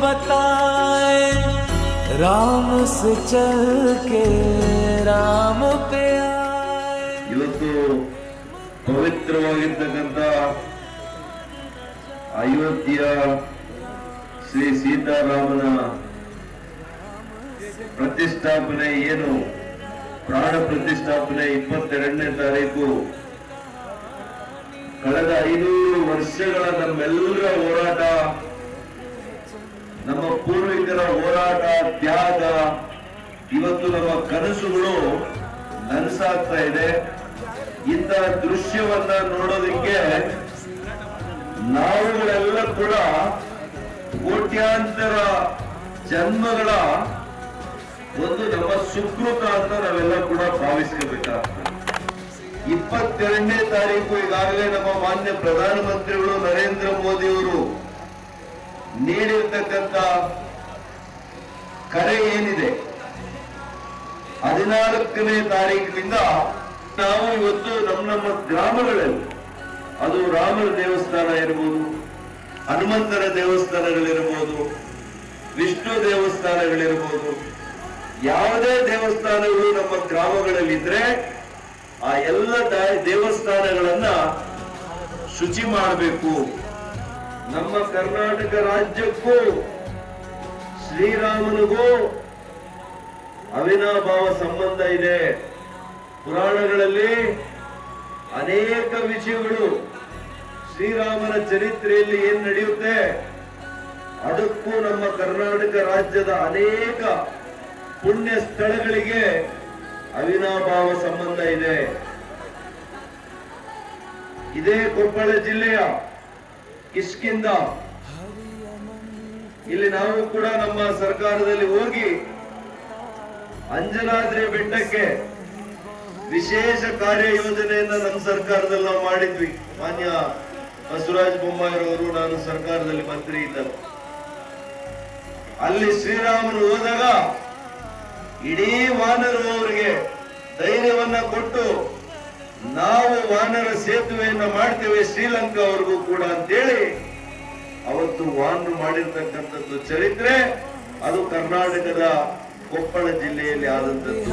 बताए राम से चल के राम पे ಇವತ್ತು ಪವಿತ್ರವಾಗಿರ್ತಕ್ಕಂಥ ಅಯೋಧ್ಯ ಶ್ರೀ ಸೀತಾರಾಮನ ಪ್ರತಿಷ್ಠಾಪನೆ ಏನು? ಪ್ರಾಣ ಪ್ರತಿಷ್ಠಾಪನೆ ಇಪ್ಪತ್ತೆರಡನೇ ತಾರೀಕು. ಕಳೆದ ಐನೂರು ವರ್ಷಗಳ ನಮ್ಮೆಲ್ಲರ ಹೋರಾಟ ನಮ್ಮ ಪೂರ್ವಿಕರ ಹೋರಾಟ, ತ್ಯಾಗ, ಇವತ್ತು ನಮ್ಮ ಕನಸುಗಳು ನನಸಾಗ್ತಾ ಇದೆ. ಇಂಥ ದೃಶ್ಯವನ್ನ ನೋಡೋದಕ್ಕೆ ನಾವುಗಳೆಲ್ಲ ಕೂಡ ಕೋಟ್ಯಾಂತರ ಜನ್ಮಗಳ ಒಂದು ನಮ್ಮ ಸುಕೃತ ಅಂತ ನಾವೆಲ್ಲ ಕೂಡ ಭಾವಿಸ್ಕೋಬೇಕಾಗ್ತದೆ. ಇಪ್ಪತ್ತೆರಡನೇ ತಾರೀಕು ಈಗಾಗಲೇ ನಮ್ಮ ಮಾನ್ಯ ಪ್ರಧಾನಮಂತ್ರಿಗಳು ನರೇಂದ್ರ ಮೋದಿ ಅವರು ನೀಡಿರ್ತಕ್ಕಂಥ ಕರೆ ಏನಿದೆ? ಹದಿನಾಲ್ಕನೇ ತಾರೀಕಿನಿಂದ ನಾವು ಇವತ್ತು ನಮ್ಮ ನಮ್ಮ ಗ್ರಾಮಗಳಲ್ಲಿ, ಅದು ರಾಮನ ದೇವಸ್ಥಾನ ಇರಬಹುದು ಹನುಮಂತರ ದೇವಸ್ಥಾನಗಳಿರ್ಬೋದು, ವಿಷ್ಣು ದೇವಸ್ಥಾನಗಳಿರ್ಬೋದು, ಯಾವುದೇ ದೇವಸ್ಥಾನಗಳು ನಮ್ಮ ಗ್ರಾಮಗಳಲ್ಲಿದ್ರೆ ಆ ಎಲ್ಲ ದೇವಸ್ಥಾನಗಳನ್ನ ಶುಚಿ ಮಾಡಬೇಕು. ನಮ್ಮ ಕರ್ನಾಟಕ ರಾಜ್ಯಕ್ಕೂ ಶ್ರೀರಾಮನಿಗೂ ಅವಿನಾಭಾವ ಸಂಬಂಧ ಇದೆ. ಪುರಾಣಗಳಲ್ಲಿ ಅನೇಕ ವಿಷಯಗಳು ಶ್ರೀರಾಮನ ಚರಿತ್ರೆಯಲ್ಲಿ ಏನ್ ನಡೆಯುತ್ತೆ? ಅದಕ್ಕೂ ನಮ್ಮ ಕರ್ನಾಟಕ ರಾಜ್ಯದ ಅನೇಕ ಪುಣ್ಯ ಸ್ಥಳಗಳಿಗೆ ಅವಿನಾಭಾವ ಸಂಬಂಧ ಇದೆ. ಇದೇ ಕೊಪ್ಪಳ ಜಿಲ್ಲೆಯ ಕಿಷ್ಕಿಂದ ಇಲ್ಲಿ ನಾವು ಕೂಡ ನಮ್ಮ ಸರ್ಕಾರದಲ್ಲಿ ಹೋಗಿ ಅಂಜನಾದ್ರಿ ಬೆಟ್ಟಕ್ಕೆ ವಿಶೇಷ ಕಾರ್ಯ ಯೋಜನೆಯನ್ನ ನಮ್ಮ ಸರ್ಕಾರದಲ್ಲಿ ಮಾಡಿದ್ವಿ. ಮಾನ್ಯ ಬಸವರಾಜ ಬೊಮ್ಮಾಯಿರವರು ನಾನು ಸರ್ಕಾರದಲ್ಲಿ ಮಂತ್ರಿ ಇದ್ದರು ಅಲ್ಲಿ ಶ್ರೀರಾಮನು ಹೋದಾಗ ಇಡೀ ವಾನರು ಅವರಿಗೆ ಧೈರ್ಯವನ್ನ ಕೊಟ್ಟು ನಾವು ವಾನರ ಸೇತುವೆಯನ್ನು ಮಾಡ್ತೇವೆ ಶ್ರೀಲಂಕಾ ಅವ್ರಿಗೂ ಕೂಡ ಅಂತೇಳಿ ಅವತ್ತು ವಾನರು ಮಾಡಿರ್ತಕ್ಕಂಥದ್ದು ಚರಿತ್ರೆ, ಅದು ಕರ್ನಾಟಕದ ಕೊಪ್ಪಳ ಜಿಲ್ಲೆಯಲ್ಲಿ ಆದಂತದ್ದು